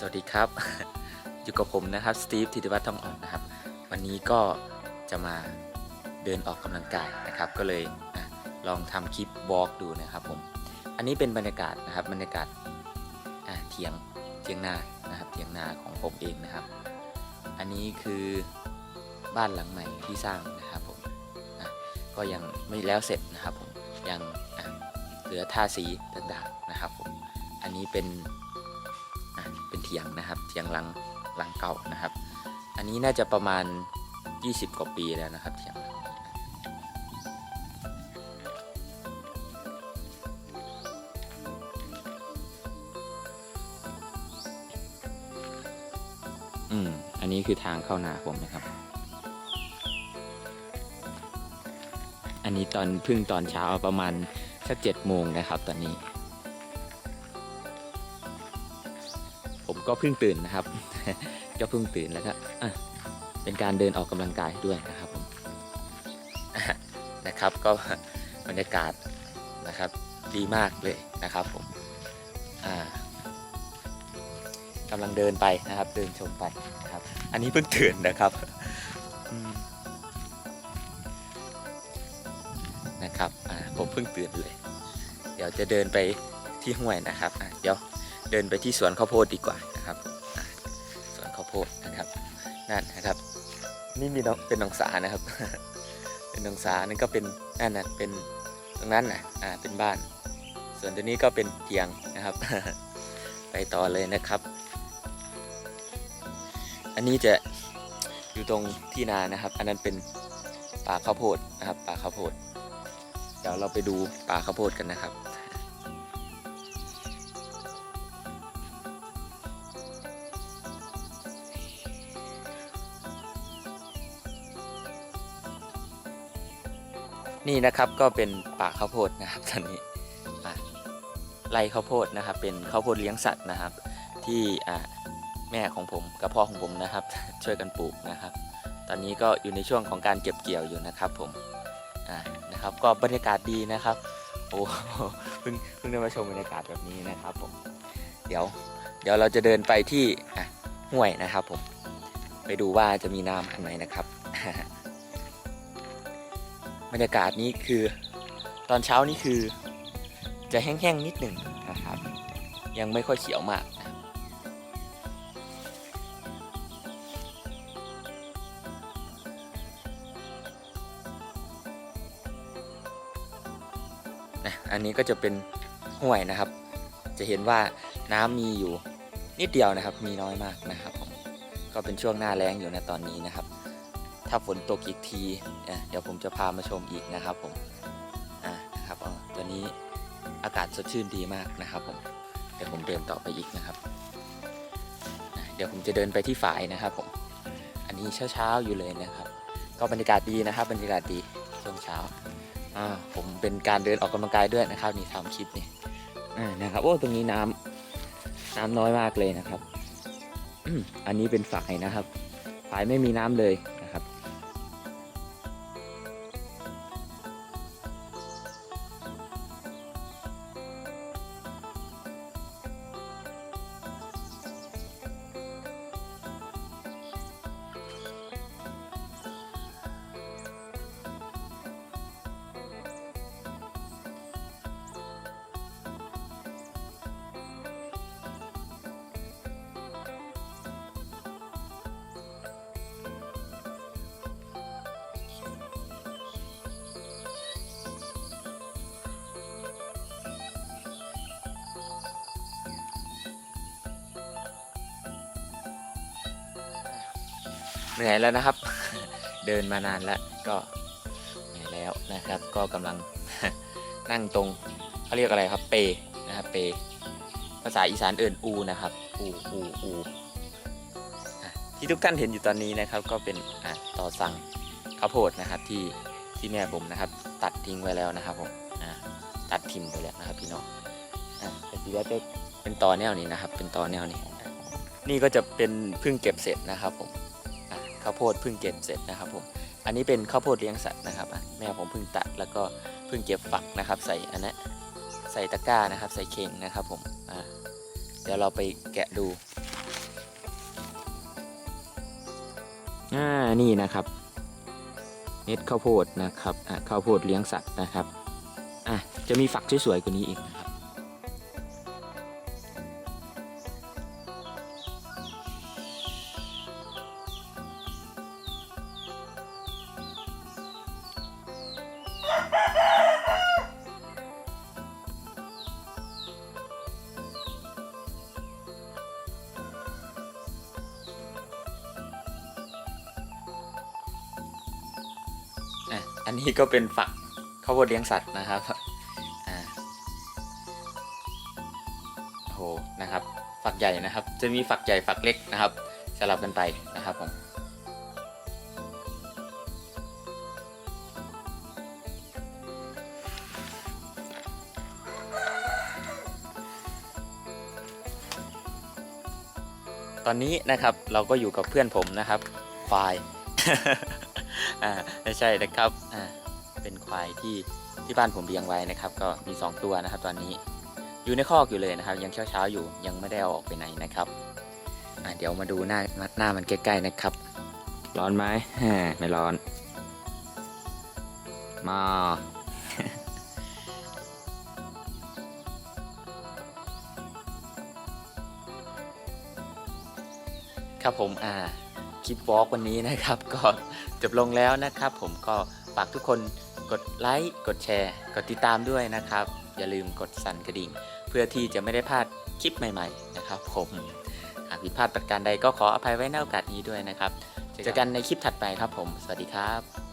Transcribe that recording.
สวัสดีครับ อยู่กับผมนะครับสตีฟธิติวัฒน์ทองอ่อนนะครับ วันนี้ก็จะมาเดินออกกำลังกายนะครับ ก็เลยอลองทำคลิปวอล์กดูนะครับผม อันนี้เป็นบรรยากาศนะครับ บรรยากาศเทียงเทียงนานะครับเทียงนาของผมเองนะครับ อันนี้คือบ้านหลังใหม่ที่สร้างนะครับผมก็ยังไม่แล้วเสร็จนะครับผมยังเหลือทาสีต่างๆนะครับผม อันนี้เป็น ถียงนะครับเถียงหลังหลังเก่านะครับ อันนี้น่าจะประมาณ 20 กว่าปีแล้วนะครับเถียงอืม อันนี้คือทางเข้านาผมนะครับ อันนี้ตอนพึ่งตอนเช้าประมาณสักเจ็ดโมงนะครับตอนนี้ ผมก็เพิ่งตื่นนะครับ ก็เพิ่งตื่นแล้วก็เป็นการเดินออกกำลังกายด้วยนะครับผมนะครับก็บรรยากาศนะครับดีมากเลยนะครับผมอ่ากำลังเดินไปนะครับเดินชมไปนะครับ อันนี้เพิ่งตื่นนะครับนะครับผมเพิ่งตื่นเลย เดี๋ยวจะเดินไปที่ห้วยนะครับเดี๋ยว เดินไปที่สวนข้าวโพดดีกว่านะครับสวนข้าวโพดนะครับนั่นนะครับ นี่มีเป็นน้องสานะครับ เป็นน้องสานั่นก็เป็นนั่นนะเป็นตรงนั้นนะอ่าเป็นบ้าน ส่วนตัวนี้ก็เป็นเตียงนะครับ ไปต่อเลยนะครับ อันนี้จะอยู่ตรงที่นานะครับ อันนั้นเป็นป่าข้าวโพดนะครับป่าข้าวโพดเดี๋ยวเราไปดูป่าข้าวโพดกันนะครับ นี่นะครับก็เป็นป่าข้าวโพดนะครับตอนนี้ไร่ข้าวโพดนะครับ เป็นข้าวโพดเลี้ยงสัตว์นะครับ ที่แม่ของผมกับพ่อของผมนะครับ ช่วยกันปลูกนะครับ ตอนนี้ก็อยู่ในช่วงของการเก็บเกี่ยวอยู่นะครับผมะนะครับ ก็บรรยากาศดีนะครับ โอ้เพิ่งเพิ่งได้มาชมบรรยากาศแบบนี้นะครับผมเดี๋ยวเดี๋ยวเราจะเดินไปที่ห้วยนะครับผมไปดูว่าจะมีน้ำอันไหนนะครับ บรรยากาศนี้คือตอนเช้านี่คือจะแห้งๆนิดหนึ่งนะครับ ยังไม่ค่อยเขียวมากนะอันนี้ก็จะเป็นห้วยนะครับ จะเห็นว่าน้ำมีอยู่นิดเดียวนะครับ มีน้อยมากนะครับผมก็เป็นช่วงหน้าแล้งอยู่ในตอนนี้นะครับ ถ้าฝนตกอีกทีเดี๋ยวผมจะพามาชมอีกนะครับผมอ่านะครับอ๋อตัวนี้อากาศสดชื่นดีมากนะครับผมเดี๋ยวผมเดินต่อไปอีกนะครับ เดี๋ยวผมจะเดินไปที่ฝายนะครับผม อันนี้เช้าๆอยู่เลยนะครับ ก็บรรยากาศดีนะครับ บรรยากาศดีช่วงเช้าอ่าผมเป็นการเดินออกกำลังกายด้วยนะครับ นี่ทำคลิปนี่อ่านะครับโอ้ตรงนี้น้ำน้ำน้อยมากเลยนะครับอันนี้เป็นฝายนะครับฝายไม่มีน้ำเลย เหนื่อยแล้วนะครับ เดินมานานแล้วก็เหนื่อยแล้วนะครับ ก็กำลังนั่งตรงเขาเรียกอะไรครับ เปนะครับเป ภาษาอีสานเอิ่นอูนะครับ อูอูอูที่ทุกท่านเห็นอยู่ตอนนี้นะครับ ก็เป็นต่อสั่งข้าวโพดนะครับที่ที่แม่ผมนะครับ ตัดทิ้งไว้แล้วนะครับผมตัดทิมไปแล้วนะครับพี่น้องอแต่ทีแรกจะเป็นตอแนวนี้นะครับ เป็นตอแนวนี้ นี่ก็จะเป็นเพิ่งเก็บเสร็จนะครับผม ข้าวโพดเพิ่งเก็บเสร็จนะครับผมอันนี้เป็นข้าวโพดเลี้ยงสัตว์นะครับแม่ผมเพิ่งตัดแล้วก็เพิ่งเก็บฝักนะครับ ใส่อันนี้ใส่ตะกร้านะครับ ใส่เข่งนะครับผมเดี๋ยวเราไปแกะดูอ่านี่นะครับเม็ดข้าวโพดนะครับข้าวโพดเลี้ยงสัตว์นะครับอะจะมีฝักสวยๆกว่านี้อีก อันนี้ก็เป็นฝักข้าวโพดเลี้ยงสัตว์นะครับอ่าโอ้โหนะครับ ฝักใหญ่นะครับ จะมีฝักใหญ่ฝักเล็กนะครับ สลับกันไปนะครับผมตอนนี้นะครับเราก็อยู่กับเพื่อนผมนะครับควาย อ่าไม่ใช่นะครับอ่าเป็นควายที่ที่บ้านผมเลี้ยงไว้นะครับ ก็มี 2 ตัวนะครับ ตอนนี้อยู่ในคอกอยู่เลยนะครับ ยังเช้าเช้าๆอยู่ยังไม่ได้เอาออกไปไหนนะครับอ่าเดี๋ยวมาดูหน้าหน้ามันใกล้ๆนะครับ ร้อนไหมแหมไม่ร้อน มาครับผมอ่าคลิปวอล์กวันนี้นะครับ ก็ จบลงแล้วนะครับ ผมก็ฝากทุกคนกดไลค์กดแชร์ กดติดตามด้วยนะครับ อย่าลืมกดสั่นกระดิ่ง เพื่อที่จะไม่ได้พลาดคลิปใหม่ ๆ นะครับ ผมหากผิดพลาดประการใดก็ขออภัยไว้ในโอกาสนี้ด้วยนะครับเจอกันในคลิปถัดไปครับผม สวัสดีครับ